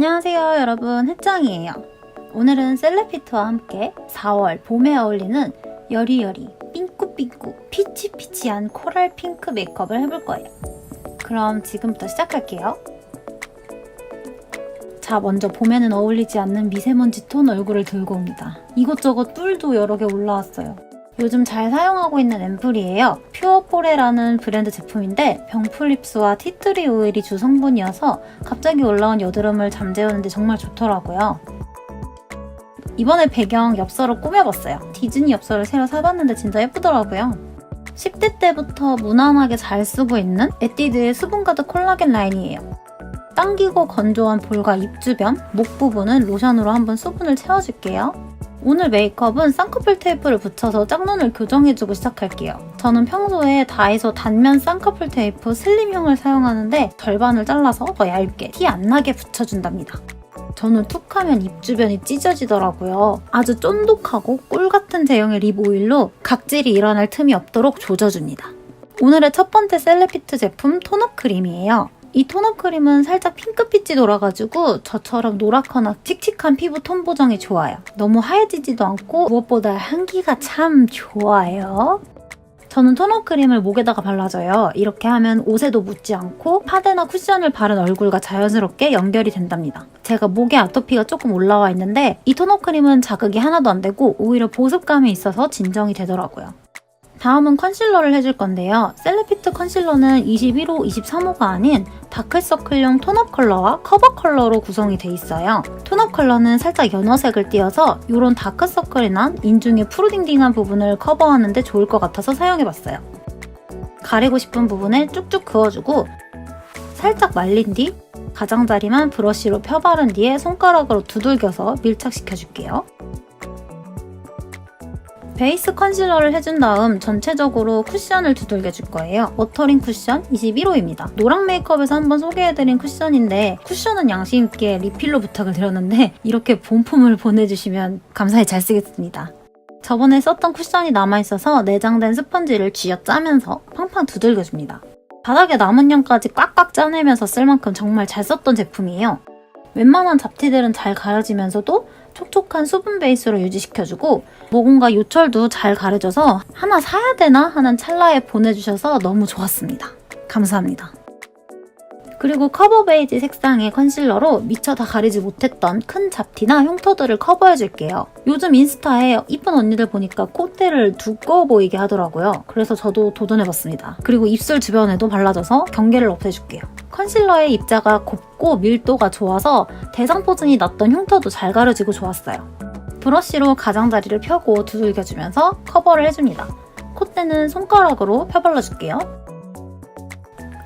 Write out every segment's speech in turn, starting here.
안녕하세요 여러분. 혜짱이에요. 오늘은 셀레피트와 함께 4월 봄에 어울리는 여리여리 삥꾸삥꾸 피치피치한 코랄 핑크 메이크업을 해볼 거예요. 그럼 지금부터 시작할게요. 자 먼저 봄에는 어울리지 않는 미세먼지 톤 얼굴을 들고 옵니다. 이것저것 뿔도 여러 개 올라왔어요 요즘 잘 사용하고 있는 앰플이에요. 퓨어포레라는 브랜드 제품인데 병풀립스와 티트리 오일이 주 성분이어서 갑자기 올라온 여드름을 잠재우는데 정말 좋더라고요. 이번에 배경 엽서로 꾸며봤어요. 디즈니 엽서를 새로 사봤는데 진짜 예쁘더라고요. 10대 때부터 무난하게 잘 쓰고 있는 에뛰드의 수분 가득 콜라겐 라인이에요. 당기고 건조한 볼과 입 주변, 목 부분은 로션으로 한번 수분을 채워줄게요. 오늘 메이크업은 쌍꺼풀 테이프를 붙여서 짝눈을 교정해주고 시작할게요. 저는 평소에 다이소 단면 쌍꺼풀 테이프 슬림형을 사용하는데 절반을 잘라서 더 얇게 티 안 나게 붙여준답니다. 저는 툭 하면 입 주변이 찢어지더라고요. 아주 쫀득하고 꿀 같은 제형의 립 오일로 각질이 일어날 틈이 없도록 조져줍니다. 오늘의 첫 번째 셀레피트 제품 톤업 크림이에요. 이 톤업 크림은 살짝 핑크빛이 돌아가지고 저처럼 노랗거나 칙칙한 피부 톤 보정이 좋아요. 너무 하얘지지도 않고 무엇보다 향기가 참 좋아요. 저는 톤업 크림을 목에다가 발라줘요. 이렇게 하면 옷에도 묻지 않고 파데나 쿠션을 바른 얼굴과 자연스럽게 연결이 된답니다. 제가 목에 아토피가 조금 올라와 있는데 이 톤업 크림은 자극이 하나도 안 되고 오히려 보습감이 있어서 진정이 되더라고요. 다음은 컨실러를 해줄 건데요. 셀레피트 컨실러는 21호, 23호가 아닌 다크서클용 톤업 컬러와 커버 컬러로 구성이 돼 있어요. 톤업 컬러는 살짝 연어색을 띄어서 이런 다크서클이나 인중의 푸르딩딩한 부분을 커버하는데 좋을 것 같아서 사용해봤어요. 가리고 싶은 부분에 쭉쭉 그어주고 살짝 말린 뒤 가장자리만 브러쉬로 펴바른 뒤에 손가락으로 두들겨서 밀착시켜줄게요. 베이스 컨실러를 해준 다음 전체적으로 쿠션을 두들겨 줄 거예요. 워터링 쿠션 21호입니다. 노랑 메이크업에서 한번 소개해드린 쿠션인데 쿠션은 양심 있게 리필로 부탁을 드렸는데 이렇게 본품을 보내주시면 감사히 잘 쓰겠습니다. 저번에 썼던 쿠션이 남아있어서 내장된 스펀지를 쥐어 짜면서 팡팡 두들겨줍니다. 바닥에 남은 양까지 꽉꽉 짜내면서 쓸 만큼 정말 잘 썼던 제품이에요. 웬만한 잡티들은 잘 가려지면서도 촉촉한 수분 베이스로 유지시켜주고 모공과 요철도 잘 가려져서 하나 사야 되나 하는 찰나에 보내주셔서 너무 좋았습니다. 감사합니다. 그리고 커버 베이지 색상의 컨실러로 미처 다 가리지 못했던 큰 잡티나 흉터들을 커버해줄게요. 요즘 인스타에 이쁜 언니들 보니까 콧대를 두꺼워 보이게 하더라고요. 그래서 저도 도전해봤습니다. 그리고 입술 주변에도 발라줘서 경계를 없애줄게요. 컨실러의 입자가 곱고 밀도가 좋아서 대상 포진이 났던 흉터도 잘 가려지고 좋았어요. 브러쉬로 가장자리를 펴고 두들겨주면서 커버를 해줍니다. 콧대는 손가락으로 펴발라줄게요.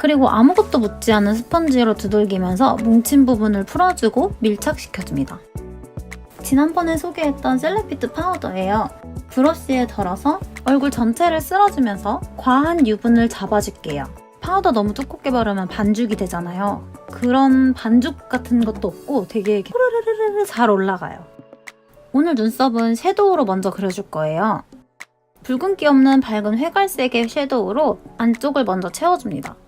그리고 아무것도 묻지 않은 스펀지로 두들기면서 뭉친 부분을 풀어주고 밀착시켜줍니다. 지난번에 소개했던 셀레피트 파우더예요. 브러쉬에 덜어서 얼굴 전체를 쓸어주면서 과한 유분을 잡아줄게요. 파우더 너무 두껍게 바르면 반죽이 되잖아요. 그런 반죽 같은 것도 없고 되게 호르르르르 잘 올라가요. 오늘 눈썹은 섀도우로 먼저 그려줄 거예요. 붉은기 없는 밝은 회갈색의 섀도우로 안쪽을 먼저 채워줍니다.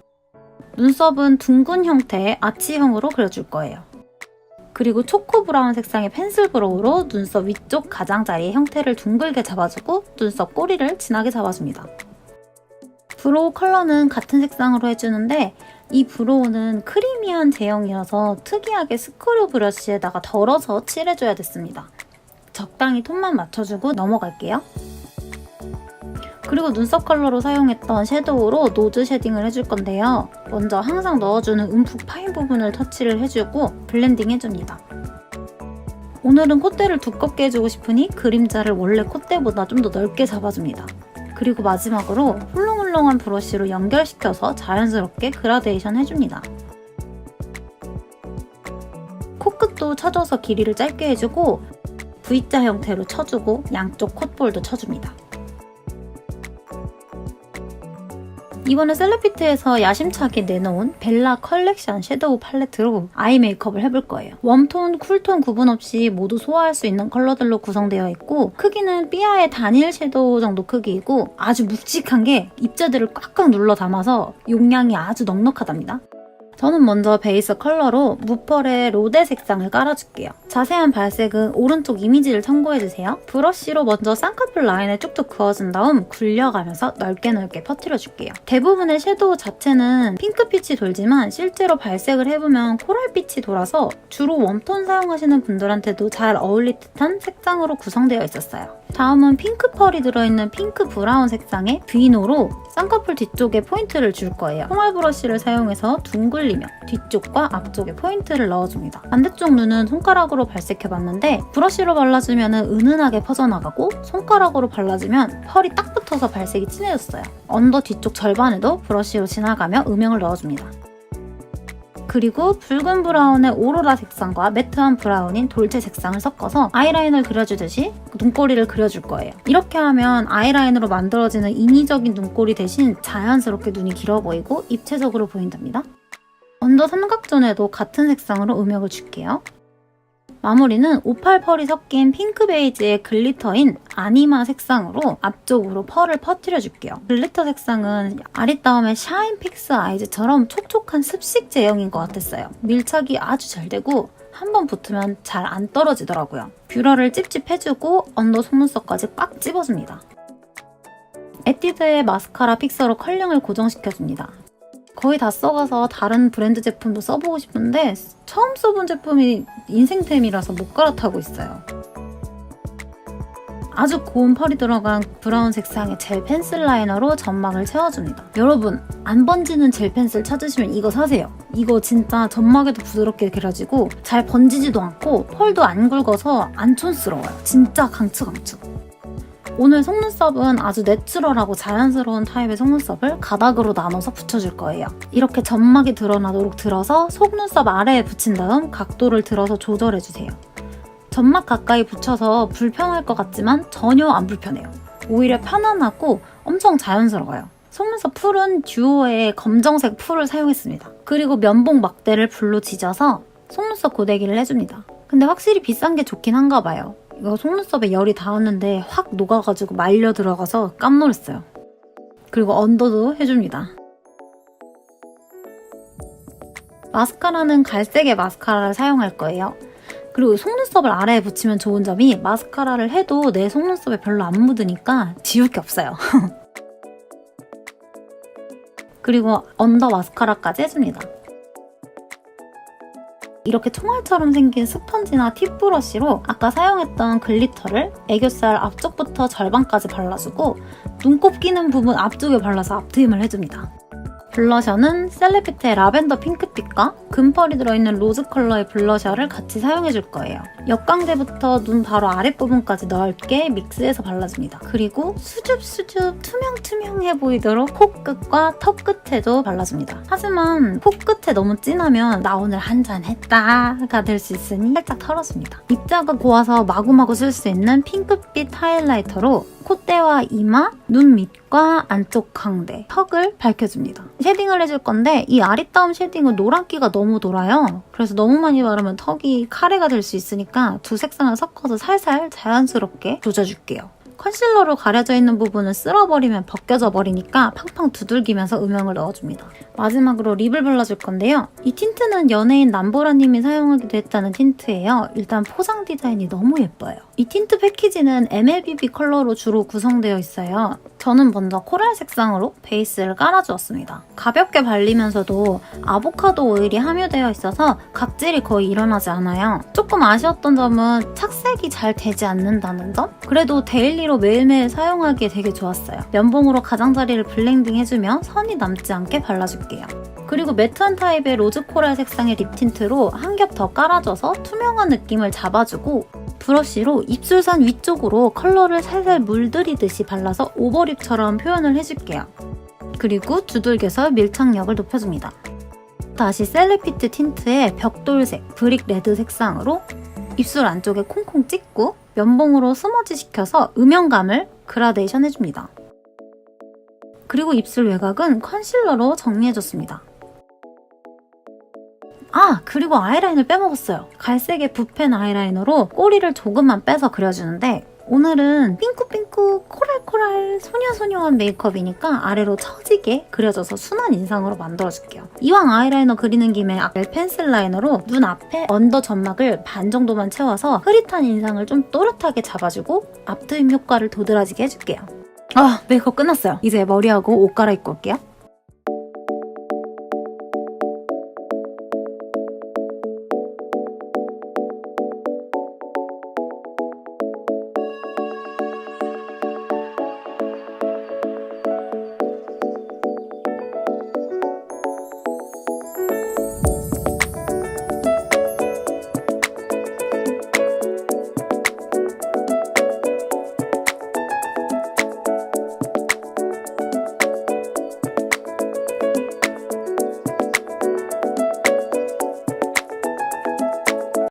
눈썹은 둥근 형태의 아치형으로 그려줄 거예요. 그리고 초코 브라운 색상의 펜슬 브로우로 눈썹 위쪽 가장자리의 형태를 둥글게 잡아주고 눈썹 꼬리를 진하게 잡아줍니다. 브로우 컬러는 같은 색상으로 해주는데 이 브로우는 크리미한 제형이어서 특이하게 스크류 브러쉬에다가 덜어서 칠해줘야 됐습니다. 적당히 톤만 맞춰주고 넘어갈게요. 그리고 눈썹 컬러로 사용했던 섀도우로 노즈 쉐딩을 해줄 건데요. 먼저 항상 넣어주는 움푹 파인 부분을 터치를 해주고 블렌딩 해줍니다. 오늘은 콧대를 두껍게 해주고 싶으니 그림자를 원래 콧대보다 좀 더 넓게 잡아줍니다. 그리고 마지막으로 훌렁훌렁한 브러쉬로 연결시켜서 자연스럽게 그라데이션 해줍니다. 코끝도 쳐줘서 길이를 짧게 해주고 V자 형태로 쳐주고 양쪽 콧볼도 쳐줍니다. 이번에 셀레피트에서 야심차게 내놓은 벨라 컬렉션 섀도우 팔레트로 아이 메이크업을 해볼 거예요. 웜톤, 쿨톤 구분 없이 모두 소화할 수 있는 컬러들로 구성되어 있고 크기는 삐아의 단일 섀도우 정도 크기이고 아주 묵직한 게 입자들을 꽉꽉 눌러 담아서 용량이 아주 넉넉하답니다. 저는 먼저 베이스 컬러로 무펄의 로데 색상을 깔아줄게요. 자세한 발색은 오른쪽 이미지를 참고해주세요. 브러쉬로 먼저 쌍꺼풀 라인을 쭉쭉 그어준 다음 굴려가면서 넓게 넓게 퍼뜨려줄게요. 대부분의 섀도우 자체는 핑크빛이 돌지만 실제로 발색을 해보면 코랄빛이 돌아서 주로 웜톤 사용하시는 분들한테도 잘 어울릴 듯한 색상으로 구성되어 있었어요. 다음은 핑크 펄이 들어있는 핑크 브라운 색상의 비노로 쌍꺼풀 뒤쪽에 포인트를 줄 거예요. 콩알 브러쉬를 사용해서 둥글리며 뒤쪽과 앞쪽에 포인트를 넣어줍니다. 반대쪽 눈은 손가락으로 발색해봤는데 브러쉬로 발라주면 은은하게 퍼져나가고 손가락으로 발라주면 펄이 딱 붙어서 발색이 진해졌어요. 언더 뒤쪽 절반에도 브러쉬로 지나가며 음영을 넣어줍니다. 그리고 붉은 브라운의 오로라 색상과 매트한 브라운인 돌체 색상을 섞어서 아이라인을 그려주듯이 눈꼬리를 그려줄 거예요. 이렇게 하면 아이라인으로 만들어지는 인위적인 눈꼬리 대신 자연스럽게 눈이 길어 보이고 입체적으로 보인답니다. 언더 삼각존에도 같은 색상으로 음영을 줄게요. 마무리는 오팔 펄이 섞인 핑크 베이지의 글리터인 아니마 색상으로 앞쪽으로 펄을 퍼뜨려 줄게요. 글리터 색상은 아리따움의 샤인 픽스 아이즈처럼 촉촉한 습식 제형인 것 같았어요. 밀착이 아주 잘 되고 한번 붙으면 잘 안 떨어지더라고요. 뷰러를 찝찝 해주고 언더 속눈썹까지 빡 찝어줍니다. 에뛰드의 마스카라 픽서로 컬링을 고정시켜줍니다. 거의 다 써가서 다른 브랜드 제품도 써보고 싶은데 처음 써본 제품이 인생템이라서 못 갈아타고 있어요. 아주 고운 펄이 들어간 브라운 색상의 젤 펜슬 라이너로 점막을 채워줍니다. 여러분 안 번지는 젤 펜슬 찾으시면 이거 사세요. 이거 진짜 점막에도 부드럽게 그려지고 잘 번지지도 않고 펄도 안 굵어서 안 촌스러워요. 진짜 강추 강추. 오늘 속눈썹은 아주 내추럴하고 자연스러운 타입의 속눈썹을 가닥으로 나눠서 붙여줄 거예요. 이렇게 점막이 드러나도록 들어서 속눈썹 아래에 붙인 다음 각도를 들어서 조절해주세요. 점막 가까이 붙여서 불편할 것 같지만 전혀 안 불편해요. 오히려 편안하고 엄청 자연스러워요. 속눈썹 풀은 듀오의 검정색 풀을 사용했습니다. 그리고 면봉 막대를 불로 지져서 속눈썹 고데기를 해줍니다. 근데 확실히 비싼 게 좋긴 한가 봐요. 이거 속눈썹에 열이 닿았는데 확 녹아가지고 말려 들어가서 깜놀했어요. 그리고 언더도 해줍니다. 마스카라는 갈색의 마스카라를 사용할 거예요. 그리고 속눈썹을 아래에 붙이면 좋은 점이 마스카라를 해도 내 속눈썹에 별로 안 묻으니까 지울 게 없어요. 그리고 언더 마스카라까지 해줍니다. 이렇게 총알처럼 생긴 스펀지나 팁 브러쉬로 아까 사용했던 글리터를 애교살 앞쪽부터 절반까지 발라주고 눈곱 끼는 부분 앞쪽에 발라서 앞트임을 해줍니다. 블러셔는 셀레피테의 라벤더 핑크빛과 금펄이 들어있는 로즈 컬러의 블러셔를 같이 사용해줄 거예요. 역광대부터 눈 바로 아랫부분까지 넓게 믹스해서 발라줍니다. 그리고 수줍수줍 투명투명해 보이도록 코끝과 턱 끝에도 발라줍니다. 하지만 코끝에 너무 진하면 나 오늘 한 잔 했다가 될 수 있으니 살짝 털어줍니다. 입자가 고와서 마구마구 쓸 수 있는 핑크빛 하이라이터로 콧대와 이마, 눈 밑과 안쪽 광대, 턱을 밝혀줍니다. 쉐딩을 해줄 건데 이 아리따움 쉐딩은 노란기가 너무 돌아요. 그래서 너무 많이 바르면 턱이 카레가 될 수 있으니까 두 색상을 섞어서 살살 자연스럽게 조져줄게요. 컨실러로 가려져 있는 부분은 쓸어버리면 벗겨져 버리니까 팡팡 두들기면서 음영을 넣어줍니다. 마지막으로 립을 발라줄 건데요. 이 틴트는 연예인 남보라님이 사용하기도 했다는 틴트예요. 일단 포장 디자인이 너무 예뻐요. 이 틴트 패키지는 MLBB 컬러로 주로 구성되어 있어요. 저는 먼저 코랄 색상으로 베이스를 깔아주었습니다. 가볍게 발리면서도 아보카도 오일이 함유되어 있어서 각질이 거의 일어나지 않아요. 조금 아쉬웠던 점은 착색이 잘 되지 않는다는 점? 그래도 데일리 로 매일매일 사용하기에 되게 좋았어요. 면봉으로 가장자리를 블렌딩 해주며 선이 남지 않게 발라줄게요. 그리고 매트한 타입의 로즈 코랄 색상의 립 틴트로 한 겹 더 깔아줘서 투명한 느낌을 잡아주고 브러쉬로 입술선 위쪽으로 컬러를 살살 물들이듯이 발라서 오버립처럼 표현을 해줄게요. 그리고 두들겨서 밀착력을 높여줍니다. 다시 셀레피트 틴트의 벽돌색 브릭 레드 색상으로 입술 안쪽에 콩콩 찍고 면봉으로 스머지 시켜서 음영감을 그라데이션 해줍니다. 그리고 입술 외곽은 컨실러로 정리해줬습니다. 아 그리고 아이라인을 빼먹었어요 갈색의 붓펜 아이라이너로 꼬리를 조금만 빼서 그려주는데 오늘은 핑크핑크 코랄코랄 소녀소녀한 메이크업이니까 아래로 처지게 그려져서 순한 인상으로 만들어줄게요. 이왕 아이라이너 그리는 김에 아펠 펜슬 라이너로 눈 앞에 언더 점막을 반 정도만 채워서 흐릿한 인상을 좀 또렷하게 잡아주고 앞트임 효과를 도드라지게 해줄게요. 아, 메이크업 끝났어요. 이제 머리하고 옷 갈아입고 올게요.